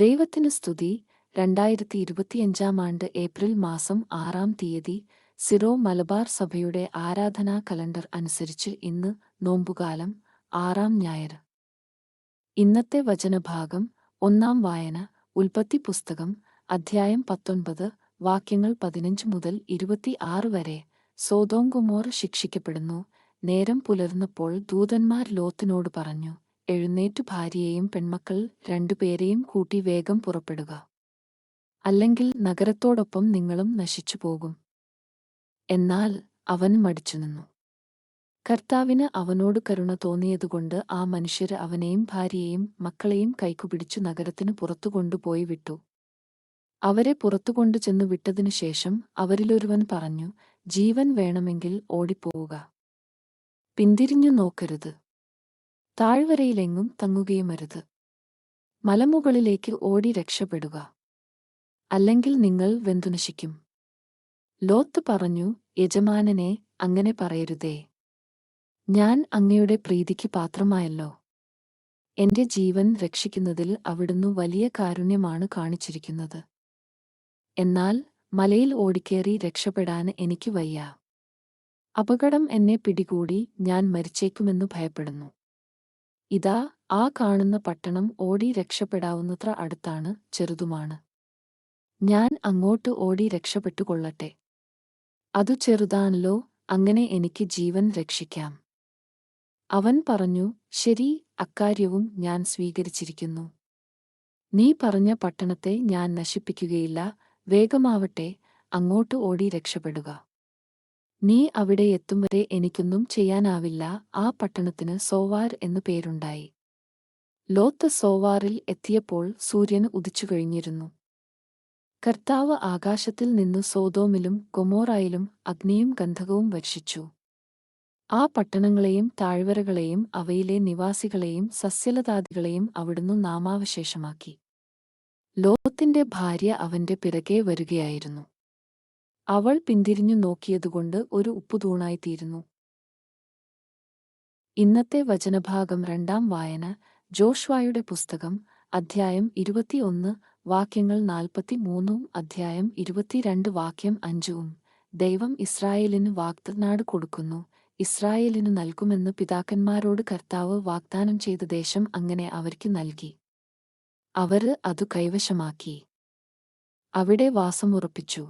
ദൈവത്തിന് സ്തുതി. രണ്ടായിരത്തി ഇരുപത്തിയഞ്ചാം ആണ്ട് ഏപ്രിൽ മാസം ആറാം തീയതി സിറോ മലബാർ സഭയുടെ ആരാധനാ കലണ്ടർ അനുസരിച്ച് ഇന്ന് നോമ്പുകാലം ആറാം ഞായർ. ഇന്നത്തെ വചനഭാഗം ഒന്നാം വായന ഉൽപ്പത്തി പുസ്തകം അധ്യായം പത്തൊൻപത് വാക്യങ്ങൾ പതിനഞ്ച് മുതൽ ഇരുപത്തി ആറ് വരെ സോതോങ്കുമോർ ശിക്ഷിക്കപ്പെടുന്നു. നേരം പുലർന്നപ്പോൾ ദൂതന്മാർ ലോത്തിനോട് പറഞ്ഞു എഴുന്നേറ്റു ഭാര്യയെയും പെൺമക്കൾ രണ്ടുപേരെയും കൂട്ടി വേഗം പുറപ്പെടുക. അല്ലെങ്കിൽ നഗരത്തോടൊപ്പം നിങ്ങളും നശിച്ചു പോകും. എന്നാൽ അവൻ മടിച്ചുനിന്നു കർത്താവിന് അവനോട് കരുണ തോന്നിയതുകൊണ്ട് ആ മനുഷ്യർ അവനെയും ഭാര്യയെയും മക്കളെയും കൈക്കുപിടിച്ചു നഗരത്തിനു പുറത്തു കൊണ്ടുപോയി വിട്ടു. അവരെ പുറത്തുകൊണ്ടു ചെന്നു വിട്ടതിനു ശേഷം അവരിലൊരുവൻ പറഞ്ഞു ജീവൻ വേണമെങ്കിൽ ഓടിപ്പോവുക. പിന്തിരിഞ്ഞു നോക്കരുത്. താഴ്വരയിലെങ്ങും തങ്ങുകയുമരുത്. മലമുകളിലേക്ക് ഓടി രക്ഷപ്പെടുക. അല്ലെങ്കിൽ നിങ്ങൾ വെന്തുനശിക്കും. ലോത്ത് പറഞ്ഞു യജമാനനെ അങ്ങനെ പറയരുതേ. ഞാൻ അങ്ങയുടെ പ്രീതിക്ക് പാത്രമായല്ലോ. എന്റെ ജീവൻ രക്ഷിക്കുന്നതിൽ അവിടുന്ന് വലിയ കാരുണ്യമാണ് കാണിച്ചിരിക്കുന്നത്. എന്നാൽ മലയിൽ ഓടിക്കേറി രക്ഷപ്പെടാൻ എനിക്ക് വയ്യ. അപകടം എന്നെ പിടികൂടി ഞാൻ മരിച്ചേക്കുമെന്നു ഭയപ്പെടുന്നു. ഇതാ ആ കാണുന്ന പട്ടണം ഓടി രക്ഷപ്പെടാവുന്നത്ര അടുത്താണ് ചെറുതുമാണ്. ഞാൻ അങ്ങോട്ട് ഓടി രക്ഷപ്പെട്ടുകൊള്ളട്ടെ. അതു ചെറുതാണല്ലോ അങ്ങനെ എനിക്ക് ജീവൻ രക്ഷിക്കാം. അവൻ പറഞ്ഞു ശരി അക്കാര്യവും ഞാൻ സ്വീകരിച്ചിരിക്കുന്നു. നീ പറഞ്ഞ പട്ടണത്തെ ഞാൻ നശിപ്പിക്കുകയില്ല വേഗമാവട്ടെ അങ്ങോട്ട് ഓടി രക്ഷപ്പെടുക. നീ അവിടെ എത്തും വരെ എനിക്കൊന്നും ചെയ്യാനാവില്ല. ആ പട്ടണത്തിന് സോവാർ എന്നു പേരുണ്ടായി. ലോത്ത് സോവാറിൽ എത്തിയപ്പോൾ സൂര്യൻ ഉദിച്ചു കഴിഞ്ഞിരുന്നു. കർത്താവ് ആകാശത്തിൽ നിന്ന് സോതോമിലും കൊമോറായിലും അഗ്നിയും ഗന്ധകവും വർഷിച്ചു. ആ പട്ടണങ്ങളെയും താഴ്വരകളെയും അവയിലെ നിവാസികളെയും സസ്യലതാദികളെയും അവിടുന്ന് നാമാവശേഷമാക്കി. ലോത്തിന്റെ ഭാര്യ അവന്റെ പിറകെ വരികയായിരുന്നു. അവൾ പിന്തിരിഞ്ഞു നോക്കിയതുകൊണ്ട് ഒരു ഉപ്പുതൂണായിത്തീരുന്നു. ഇന്നത്തെ വചനഭാഗം രണ്ടാം വായന ജോഷ്വായുടെ പുസ്തകം അധ്യായം ഇരുപത്തിയൊന്ന് വാക്യങ്ങൾ നാൽപ്പത്തിമൂന്നും അധ്യായം ഇരുപത്തിരണ്ട് വാക്യം അഞ്ചും. ദൈവം ഇസ്രായേലിന് വാഗ്ദനാട് കൊടുക്കുന്നു. ഇസ്രായേലിനു നൽകുമെന്ന് പിതാക്കന്മാരോട് കർത്താവ് വാഗ്ദാനം ചെയ്ത ദേശം അങ്ങനെ അവർക്ക് നൽകി. അവർ അതു കൈവശമാക്കി. അവിടെ വാസമുറപ്പിച്ചു.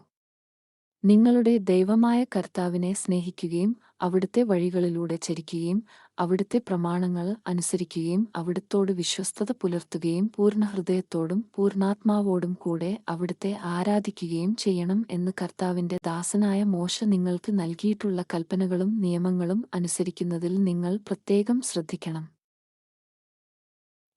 നിങ്ങളുടെ ദൈവമായ കർത്താവിനെ സ്നേഹിക്കുകയും അവിടുത്തെ വഴികളിലൂടെ ചരിക്കുകയും അവിടുത്തെ പ്രമാണങ്ങൾ അനുസരിക്കുകയും അവിടുത്തോട് വിശ്വസ്തത പുലർത്തുകയും പൂർണഹൃദയത്തോടും പൂർണാത്മാവോടും കൂടെ അവിടുത്തെ ആരാധിക്കുകയും ചെയ്യണം എന്ന് കർത്താവിന്റെ ദാസനായ മോശ നിങ്ങൾക്ക് നൽകിയിട്ടുള്ള കൽപ്പനകളും നിയമങ്ങളും അനുസരിക്കുന്നതിൽ നിങ്ങൾ പ്രത്യേകം ശ്രദ്ധിക്കണം.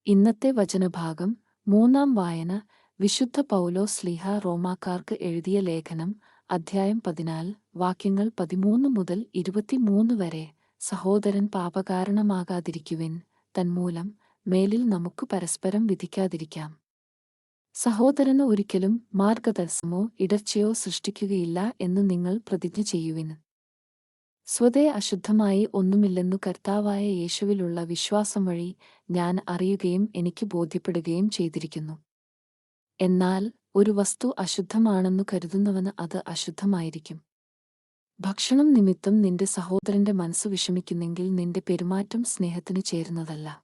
ഇന്നത്തെ വചനഭാഗം മൂന്നാം വായന വിശുദ്ധ പൗലോ സ്ലിഹ റോമാക്കാർക്ക് എഴുതിയ ലേഖനം അധ്യായം പതിനാല് വാക്യങ്ങൾ പതിമൂന്ന് മുതൽ ഇരുപത്തിമൂന്ന് വരെ സഹോദരൻ പാപകാരണമാകാതിരിക്കുവിൻ. തന്മൂലം മേലിൽ നമുക്ക് പരസ്പരം വിധിക്കാതിരിക്കാം. സഹോദരന് ഒരിക്കലും മാർഗതടസ്സമോ ഇടർച്ചയോ സൃഷ്ടിക്കുകയില്ല എന്ന് നിങ്ങൾ പ്രതിജ്ഞ ചെയ്യുവിൻ. സ്വതേ അശുദ്ധമായി ഒന്നുമില്ലെന്നു കർത്താവായ യേശുവിലുള്ള വിശ്വാസം വഴി ഞാൻ അറിയുകയും എനിക്ക് ബോധ്യപ്പെടുകയും ചെയ്തിരിക്കുന്നു. എന്നാൽ ഒരു വസ്തു അശുദ്ധമാണെന്നു കരുതുന്നവന് അത് അശുദ്ധമായിരിക്കും. ഭക്ഷണം നിമിത്തം നിന്റെ സഹോദരന്റെ മനസ്സ് വിഷമിക്കുന്നെങ്കിൽ നിന്റെ പെരുമാറ്റം സ്നേഹത്തിന് ചേരുന്നതല്ല.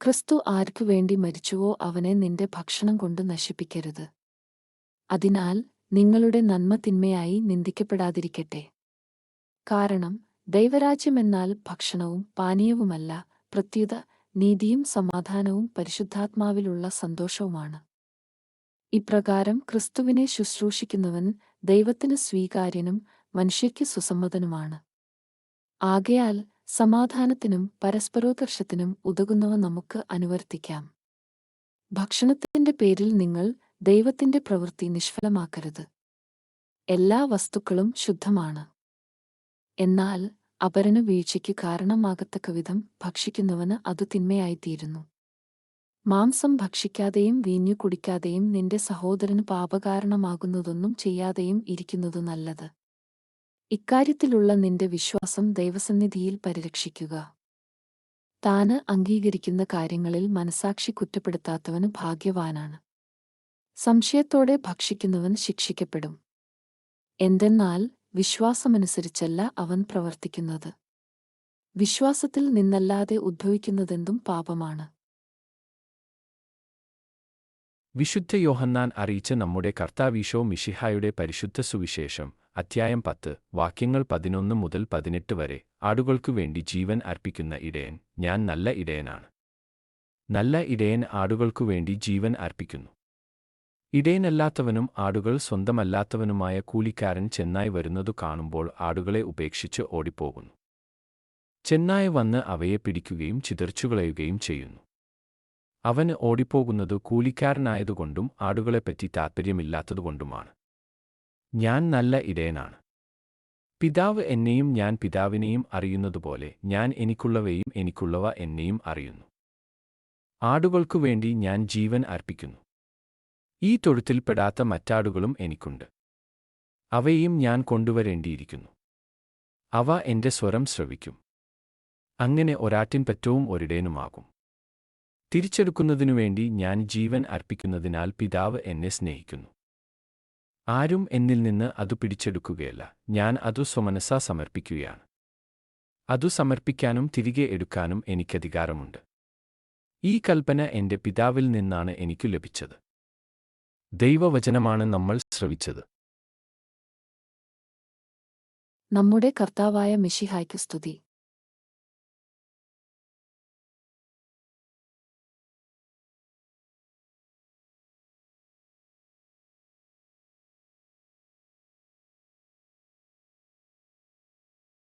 ക്രിസ്തു ആർക്കു വേണ്ടി മരിച്ചുവോ അവനെ നിന്റെ ഭക്ഷണം കൊണ്ട് നശിപ്പിക്കരുത്. അതിനാൽ നിങ്ങളുടെ നന്മ തിന്മയായി നിന്ദിക്കപ്പെടാതിരിക്കട്ടെ. കാരണം ദൈവരാജ്യമെന്നാൽ ഭക്ഷണവും പാനീയവുമല്ല പ്രത്യുത നീതിയും സമാധാനവും പരിശുദ്ധാത്മാവിലുള്ള സന്തോഷവുമാണ്. ഇപ്രകാരം ക്രിസ്തുവിനെ ശുശ്രൂഷിക്കുന്നവൻ ദൈവത്തിന് സ്വീകാര്യനും മനുഷ്യയ്ക്ക് സുസമ്മതനുമാണ്. ആകയാൽ സമാധാനത്തിനും പരസ്പരോകർഷത്തിനും ഉതകുന്നവ നമുക്ക് അനുവർത്തിക്കാം. ഭക്ഷണത്തിന്റെ പേരിൽ നിങ്ങൾ ദൈവത്തിന്റെ പ്രവൃത്തി നിഷ്ഫലമാക്കരുത്. എല്ലാ വസ്തുക്കളും ശുദ്ധമാണ്. എന്നാൽ അപരന് വീഴ്ചയ്ക്ക് കാരണമാകത്തക്ക വിധം ഭക്ഷിക്കുന്നവന് അതു തിന്മയായിത്തീരുന്നു. മാംസം ഭക്ഷിക്കാതെയും വീഞ്ഞു കുടിക്കാതെയും നിന്റെ സഹോദരന് പാപകാരണമാകുന്നതൊന്നും ചെയ്യാതെയും ഇരിക്കുന്നതു നല്ലത്. ഇക്കാര്യത്തിലുള്ള നിന്റെ വിശ്വാസം ദൈവസന്നിധിയിൽ പരിരക്ഷിക്കുക. താന് അംഗീകരിക്കുന്ന കാര്യങ്ങളിൽ മനസാക്ഷി കുറ്റപ്പെടുത്താത്തവന് ഭാഗ്യവാനാണ്. സംശയത്തോടെ ഭക്ഷിക്കുന്നവൻ ശിക്ഷിക്കപ്പെടും. എന്തെന്നാൽ വിശ്വാസമനുസരിച്ചല്ല അവൻ പ്രവർത്തിക്കുന്നത്. വിശ്വാസത്തിൽ നിന്നല്ലാതെ ഉദ്ഭവിക്കുന്നതെന്തും പാപമാണ്. വിശുദ്ധ യോഹന്നാൻ അറിയിച്ച നമ്മുടെ കർത്താവീശോ മിഷിഹായുടെ പരിശുദ്ധ സുവിശേഷം അധ്യായം പത്ത് വാക്യങ്ങൾ പതിനൊന്ന് മുതൽ പതിനെട്ട് വരെ. ആടുകൾക്കു വേണ്ടി ജീവൻ അർപ്പിക്കുന്ന ഇടയൻ ഞാൻ നല്ല ഇടയനാണ്. നല്ല ഇടയൻ ആടുകൾക്കു വേണ്ടി ജീവൻ അർപ്പിക്കുന്നു. ഇടയനല്ലാത്തവനും ആടുകൾ സ്വന്തമല്ലാത്തവനുമായ കൂലിക്കാരൻ ചെന്നായി വരുന്നതു കാണുമ്പോൾ ആടുകളെ ഉപേക്ഷിച്ച് ഓടിപ്പോകുന്നു. ചെന്നായി വന്ന് അവയെ പിടിക്കുകയും ചിതർച്ചുകളയുകയും ചെയ്യുന്നു. അവന് ഓടിപ്പോകുന്നത് കൂലിക്കാരനായതുകൊണ്ടും ആടുകളെപ്പറ്റി താൽപ്പര്യമില്ലാത്തതുകൊണ്ടുമാണ് ഞാൻ നല്ല ഇടയനാണ്. പിതാവ് എന്നെയും ഞാൻ പിതാവിനെയും അറിയുന്നതുപോലെ ഞാൻ എനിക്കുള്ളവയും എനിക്കുള്ളവ എന്നെയും അറിയുന്നു. ആടുകൾക്കു വേണ്ടി ഞാൻ ജീവൻ അർപ്പിക്കുന്നു. ഈ തൊഴുത്തിൽപ്പെടാത്ത മറ്റാടുകളും എനിക്കുണ്ട്. അവയെയും ഞാൻ കൊണ്ടുവരേണ്ടിയിരിക്കുന്നു. അവ എന്റെ സ്വരം ശ്രവിക്കും. അങ്ങനെ ഒരാട്ടിൻ ഒരാട്ടിൻപറ്റവും ഒരിടേനുമാകും തിരിച്ചെടുക്കുന്നതിനുവേണ്ടി ഞാൻ ജീവൻ അർപ്പിക്കുന്നതിനാൽ പിതാവ് എന്നെ സ്നേഹിക്കുന്നു. ആരും എന്നിൽ നിന്ന് അതു പിടിച്ചെടുക്കുകയല്ല. ഞാൻ അതു സ്വമനസാ സമർപ്പിക്കുകയാണ്. അതു സമർപ്പിക്കാനും തിരികെ എടുക്കാനും എനിക്കധികാരമുണ്ട് ഈ കൽപ്പന എന്റെ പിതാവിൽ നിന്നാണ് എനിക്കു ലഭിച്ചത്. ദൈവവചനമാണ് നമ്മൾ ശ്രവിച്ചത്. നമ്മുടെ കർത്താവായ മിഷിഹായ്ക്ക് സ്തുതി.